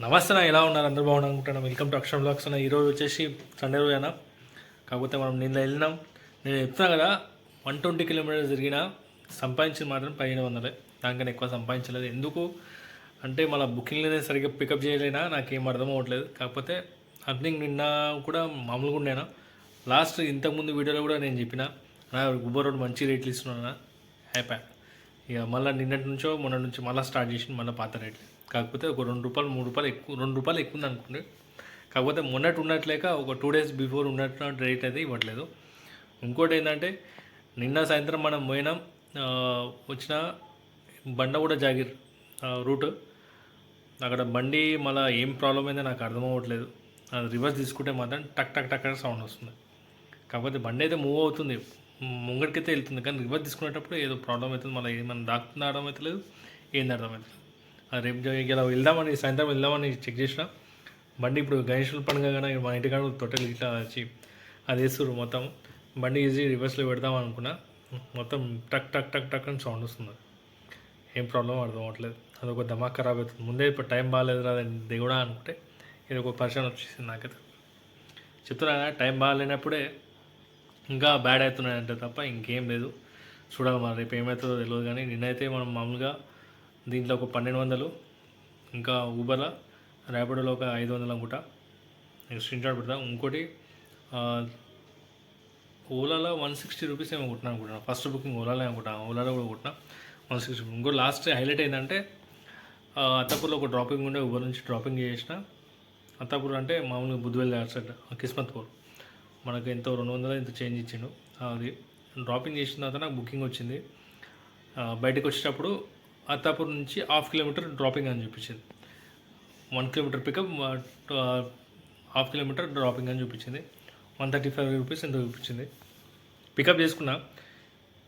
నమస్తే నా ఎలా ఉన్నారు? అందరూ బాగున్నారు? అనుకుంటున్నాను. వెల్కమ్ టు అక్షరం బ్లాగ్స్ అన్న. ఈరోజు వచ్చేసి సండే రోజు అయినా కాకపోతే మనం నిన్న వెళ్ళినాం. నేను చెప్తున్నా కదా వన్ ట్వంటీ కిలోమీటర్స్ తిరిగిన సంపాదించింది మాత్రం పదిహేను వందలే. దానికన్నా ఎక్కువ సంపాదించలేదు. ఎందుకు? అంటే మన బుకింగ్లోనే సరిగ్గా పికప్ చేయలేనా? నాకేం అర్థం అవ్వట్లేదు. కాకపోతే అర్నింగ్ నిన్న కూడా మామూలుగా ఉండేనా లాస్ట్ ఇంతకుముందు వీడియోలో కూడా నేను చెప్పిన. నా ఉబర్ రోడ్ మంచి రేట్లు ఇస్తున్నాను హ్యాపీ ఇక మళ్ళీ నిన్నటి నుంచో మొన్న నుంచి మళ్ళీ స్టార్ట్ చేసి మళ్ళీ పాత రేట్లు కాకపోతే ఒక రెండు రూపాయలు మూడు రూపాయలు ఎక్కువ రెండు రూపాయలు ఎక్కువ ఉంది అనుకోండి. కాకపోతే మొన్నటి ఉన్నట్లేక ఒక టూ డేస్ బిఫోర్ ఉన్నట్టు రేట్ అయితే ఇవ్వట్లేదు. ఇంకోటి ఏంటంటే నిన్న సాయంత్రం మనం పోయినాం వచ్చిన బండ కూడా జాగిర్ రూట్. అక్కడ బండి మళ్ళీ ఏం ప్రాబ్లం అయిందో నాకు అర్థం అవ్వట్లేదు. అది రివర్స్ తీసుకుంటే మాత్రం టక్ టక్ టక్ సౌండ్ వస్తుంది. కాకపోతే బండి అయితే మూవ్ అవుతుంది. ముంగడికైతే వెళ్తుంది. కానీ రివర్స్ తీసుకునేటప్పుడు ఏదో ప్రాబ్లం అవుతుంది. మళ్ళీ ఏమైనా దాక్కుతుందో అర్థం లేదు ఏంది అర్థం అవుతుంది అది రేపు ఇలా వెళ్దామని సాయంత్రం వెళ్దామని చెక్ చేసిన బండి ఇప్పుడు గణేశుల పండుగ కానీ మా ఇంటికాడ తొట్టెలు ఇట్లా వచ్చి అది వేస్తారు మొత్తం. బండి ఈజీ రివర్స్లో పెడదాం అనుకున్నా మొత్తం టక్ టక్ టక్ టక్ అని సౌండ్ వస్తుంది. ఏం ప్రాబ్లం అర్థం అవ్వట్లేదు. అదొక దమాక్ ఖరాబ్ అవుతుంది ముందే ఇప్పుడు టైం బాగాలేదు రా దిగుడా అనుకుంటే ఇది ఒక పరిశ్రమ వచ్చేసింది నాకైతే. చెప్తున్నా టైం బాగాలేనప్పుడే ఇంకా బ్యాడ్ అవుతున్నాయంటే తప్ప ఇంకేం లేదు. చూడాలి మరి రేపు ఏమవుతుందో తెలియదు కానీ నిన్నైతే మనం మామూలుగా దీంట్లో ఒక పన్నెండు వందలు ఇంకా ఊబర్లో ర్యాపిడోలో ఒక ఐదు వందలు అనుకుంటా. నేను స్క్రీన్ షాట్ పెడతా. ఇంకోటి ఓలాలో వన్ సిక్స్టీ రూపీస్ ఏమో కొట్టినా అనుకుంటున్నా ఫస్ట్ బుకింగ్ ఓలాలో అనుకుంటా. ఓలాలో కూడా కొట్టినా వన్ సిక్స్టీ ఇంకో లాస్ట్ హైలైట్ ఏంటంటే అత్తాపూర్లో ఒక డ్రాపింగ్ ఉండే ఊబర్ నుంచి డ్రాపింగ్ చేసిన. అత్తాపూర్ అంటే మామూలుగా బుద్ధివెల్ సైడ్ కిస్మత్పూర్. మనకు ఎంతో రెండు వందలు ఎంత చేంజ్ ఇచ్చిండు. అది డ్రాపింగ్ చేసిన తర్వాత నాకు బుకింగ్ వచ్చింది. బయటకు వచ్చేటప్పుడు అత్తాపూర్ నుంచి హాఫ్ కిలోమీటర్ డ్రాపింగ్ అని చూపించింది. One kilometre pickup half kilometre dropping అని చూపించింది. వన్ థర్టీ ఫైవ్ రూపీస్ ఎంత చూపించింది. పికప్ చేసుకున్నా.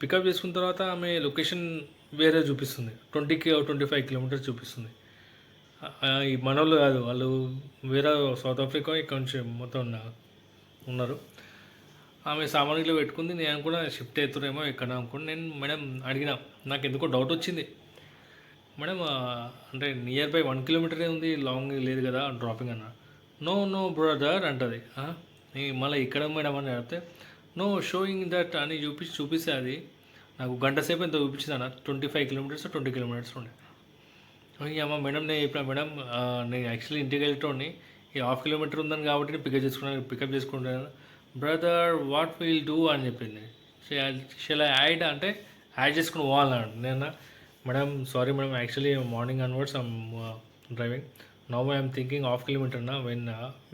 పికప్ చేసుకున్న తర్వాత ఆమె లొకేషన్ వేరే చూపిస్తుంది. ట్వంటీకి ట్వంటీ ఫైవ్ కిలోమీటర్స్ చూపిస్తుంది. ఈ మనోళ్ళు కాదు వాళ్ళు వేరే సౌత్ ఆఫ్రికా ఇక్కడ నుంచి మొత్తం ఉన్న- ఉన్నారు. ఆమె సామాగ్రిలో పెట్టుకుంది నేను అనుకున్నా షిఫ్ట్ అవుతారేమో ఎక్కడ అనుకుని నేను మేడం అడిగిన నాకు ఎందుకో డౌట్ వచ్చింది. మేడం అంటే నియర్ బై వన్ కిలోమీటరే ఉంది లాంగ్ లేదు కదా డ్రాపింగ్ అన్న. నో నో బ్రదర్ అంటది. మళ్ళీ ఇక్కడ మేడం అని అడిగితే నో షోయింగ్ దట్ అని చూపించి చూపిస్తే అది నాకు గంట సేపు ఎంత చూపించింది అన్న twenty five kilometres twenty kilometres ఉండే. అమ్మ మేడం నేను చెప్పిన మేడం నేను యాక్చువల్లీ ఇంటికి వెళ్ళటోని ఈ హాఫ్ కిలోమీటర్ ఉందని కాబట్టి నేను పికప్ చేసుకున్నాను పికప్ చేసుకుంటాను. బ్రదర్ వాట్ విల్ డూ అని చెప్పింది. షెల్ యాడ్ అంటే యాడ్ చేసుకుని పోవాలన్నాడు నేను? Madam sorry madam actually morning onwards I'm driving now I'm thinking half kilometre నా when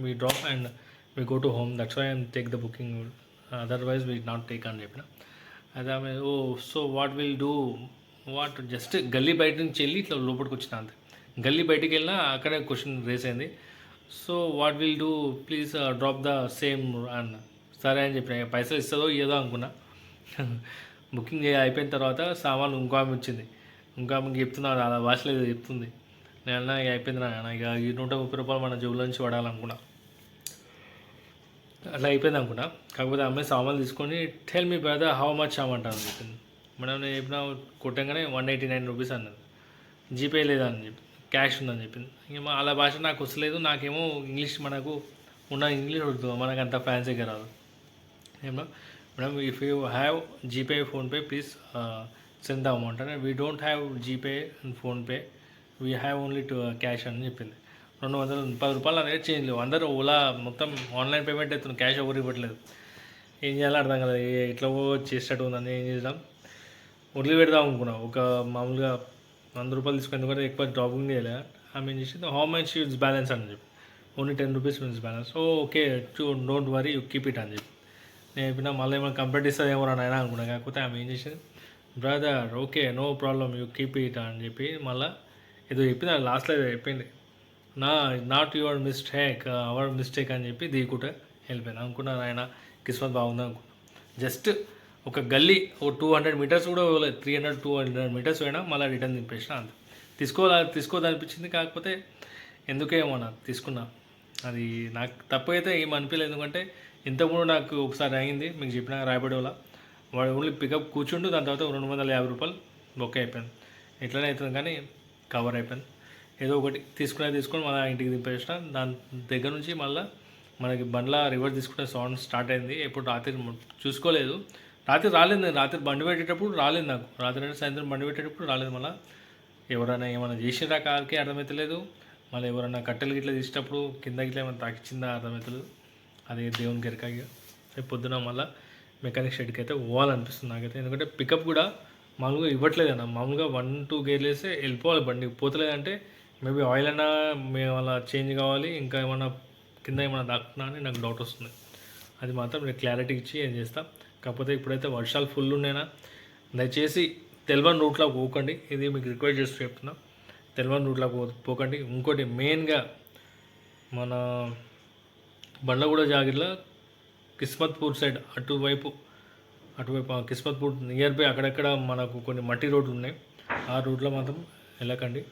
me drop and me go to home that's why I'm take the booking otherwise we not take అని చెప్పిన. అది ఆమె ఓ so what will do what just గల్లీ బయట నుంచి వెళ్ళి ఇట్లా లోపలికి వచ్చిన అంతే. గల్లీ బయటికి వెళ్ళినా అక్కడే క్వశ్చన్ రేస్ అయింది. So what will do please drop the same అన్న సరే అని చెప్పిన. పైసలు ఇస్తుందో ఏదో అనుకున్నా. బుకింగ్ అయిపోయిన తర్వాత సామాన్ ఇంకో ఆమె వచ్చింది ఇంకో ఆమెకి చెప్తున్నారు అలా భాషలో ఏదో చెప్తుంది. నేను అన్నా ఇక అయిపోయింది నాన్న. ఇక ఈ నూట ముప్పై రూపాయలు మన జోబులో నుంచి పడాలనుకున్నా. అట్లా అయిపోయింది అనుకున్నా. కాకపోతే అమ్మాయి సామాన్లు తీసుకొని tell me brother how much అమ్మంటాను చెప్పింది. మేడం నేను చెప్పిన కొట్టంగానే వన్ ఎయిటీ నైన్ రూపీస్ అన్నది. జీపే లేదని చెప్పి. క్యాష్ ఉందని చెప్పింది. ఇంకా అలా భాష నాకు వస్తలేదు నాకేమో ఇంగ్లీష్ మనకు ఉన్న ఇంగ్లీష్ వద్దు మనకు అంత ఫ్యాన్సీగా రాదు. ఏమో madam if you have GPay PhonePe please send the amount అని we don't have GPay and PhonePe we have only to cash అని చెప్పింది. రెండు వందల పది రూపాయలు అనేది చేంజ్ లేవు. అందరూ ఓలా మొత్తం ఆన్లైన్ పేమెంట్ అవుతుంది క్యాష్ ఎవరు ఇవ్వట్లేదు. ఏం చేయాలో అర్థం కదా ఎట్లా చేసేటట్టు ఉందని ఏం చేద్దాం? వదిలి పెడదాం ఒక మామూలుగా వంద రూపాయలు తీసుకుని ఎందుకంటే ఎక్కువ డ్రాపింగ్ చేయలే. ఆమె ఏం చేసింది హౌ మచ్ ఇట్స్ బ్యాలెన్స్ అని చెప్పి. Only ten rupees means balance oh okay don't worry you keep it అని చెప్పి. నేను చెప్పిన మళ్ళీ ఏమైనా కంప్లైంట్ ఇస్తుందేమో అని అయినా అనుకున్నా. కాకపోతే ఆమె ఏం చేసింది brother okay no problem you keep it అని చెప్పి మళ్ళీ ఏదో చెప్పింది. లాస్ట్లో ఏదో చెప్పింది. నా not your mistake our mistake అని చెప్పి దీకుంటే వెళ్ళిపోయింది. అనుకున్నాను ఆయన కిస్మత్ బాగుంది అనుకున్నాను జస్ట్ ఒక గల్లీ ఒక టూ హండ్రెడ్ మీటర్స్ కూడా పోలేదు three hundred two hundred metres పోయినా మళ్ళీ రిటర్న్ దింపేసిన అంత. తీసుకోవాలి తీసుకోదనిపించింది కాకపోతే ఎందుకేమో నాకు తీసుకున్నా. అది నాకు తప్పు అయితే ఏం అనిపించలేదు ఎందుకంటే ఇంతకుముందు నాకు ఒకసారి అయింది మీకు చెప్పిన రాయబడి వల్ల వాడు ఓన్లీ పికప్ కూర్చుండు దాని తర్వాత రెండు వందల యాభై రూపాయలు బొక్క అయిపోయింది. ఎట్లనే అవుతుంది కానీ కవర్ అయిపోయింది. ఏదో ఒకటి తీసుకునే తీసుకొని మళ్ళీ ఇంటికి దింపేసిన. దాని దగ్గర నుంచి మళ్ళీ మనకి బండ్ల రివర్స్ తీసుకునే సౌండ్ స్టార్ట్ అయింది. ఎప్పుడు రాత్రి చూసుకోలేదు. రాత్రి రాలేదు నేను రాత్రి బండి పెట్టేటప్పుడు రాలేదు నాకు. రాత్రి అంటే సాయంత్రం బండి పెట్టేటప్పుడు రాలేదు మళ్ళీ. ఎవరైనా ఏమైనా చేసినా కార్కి అర్థమవుతలేదు మళ్ళీ ఎవరైనా కట్టెలు గిట్ల తీసేటప్పుడు కింద గిట్ల ఏమైనా తాకిచ్చిందా అర్థమవుతలేదు అది దేవుని గెరకాయ. రేపు పొద్దున మళ్ళీ మెకానిక్ షెడ్కి అయితే పోవాలనిపిస్తుంది నాకైతే. ఎందుకంటే పికప్ కూడా మామూలుగా ఇవ్వట్లేదు అన్న. మామూలుగా వన్ టూ గేర్లు వేస్తే వెళ్ళిపోవాలి బండి. పోతలేదంటే మేబీ ఆయిల్ అయినా మేము అలా చేంజ్ కావాలి. ఇంకా ఏమైనా కింద ఏమైనా దాక్కున్నా అని నాకు డౌట్ వస్తుంది. అది మాత్రం నేను క్లారిటీ ఇచ్చి ఏం చేస్తా? కాకపోతే ఇప్పుడైతే వర్షాలు ఫుల్ ఉన్నాయినా? దయచేసి తెల్వన్ రూట్లో పోకండి. ఇది మీకు రిక్వెస్ట్ చేస్తూ చెప్తున్నా. తెల్వన్ రూట్లో పో పోకండి. ఇంకోటి మెయిన్గా మన బండగూడ జాగిర్లో కిస్మత్పూర్ సైడ్ అటువైపు అటువైపు కిస్మత్పూర్ నియర్ బై అక్కడక్కడ మనకు కొన్ని మట్టి రోడ్లు ఉన్నాయి. ఆ రూట్లో మాత్రం వెళ్ళకండి.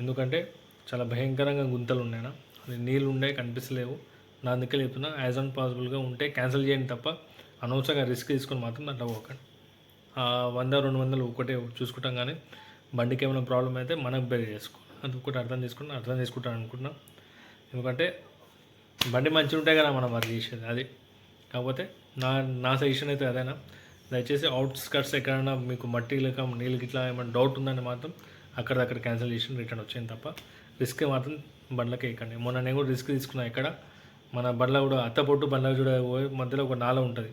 ఎందుకంటే చాలా భయంకరంగా గుంతలు ఉన్నాయి అది నీళ్ళు ఉన్నాయి కనిపిస్తలేవు. నా అందుకే చెప్తున్నా యాజ్ ఆన్ పాసిబుల్గా ఉంటే క్యాన్సిల్ చేయండి తప్ప అనవసరంగా రిస్క్ తీసుకొని మాత్రం దాంట్లో పోకండి. వంద రెండు వందలు ఒకటే చూసుకుంటాం కానీ బండికి ఏమైనా ప్రాబ్లం అయితే మనకు బేర్ చేసుకోండి. అది ఒకటి అర్థం చేసుకుంటాం అర్థం చేసుకుంటాను అనుకుంటున్నా. ఎందుకంటే బండి మంచిగా ఉంటే కదా మనం అది చేసేది అది. కాకపోతే నా నా సజెషన్ అయితే అదేనా? దయచేసి అవుట్స్కట్స్ ఎక్కడైనా మీకు మట్టి లేక నీళ్ళకి ఇట్లా ఏమైనా డౌట్ ఉందని మాత్రం అక్కడక్కడ క్యాన్సిల్ చేసి రిటర్న్ వచ్చేది తప్ప. రిస్క్ మాత్రం బండ్లకి ఎక్కండి. మొన్న నేను కూడా రిస్క్ తీసుకున్నా ఎక్కడ? మన బండ్ల కూడా అత్తపొట్టు బండ్ల చూడ మధ్యలో ఒక నాల ఉంటుంది.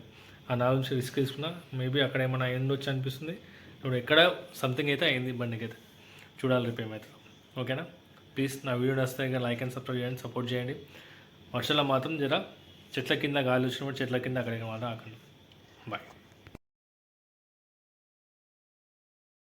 ఆ నాల నుంచి రిస్క్ తీసుకున్నా మేబీ అక్కడ ఏమైనా అయింది అనిపిస్తుంది. ఇప్పుడు ఎక్కడ సంథింగ్ అయితే అయింది బండికి అయితే. చూడాలి రేపు ఏమైతే ఓకేనా ప్లీజ్ నా వీడియో నచ్చితే ఇక లైక్ అండ్ సబ్స్క్రైబ్ చేయండి సపోర్ట్ చేయండి. వర్షంలో మాత్రం జర చెట్ల కింద గాలి వచ్చినప్పుడు చెట్ల కింద అక్కడికి మాత్రం ఆకండి బాయ్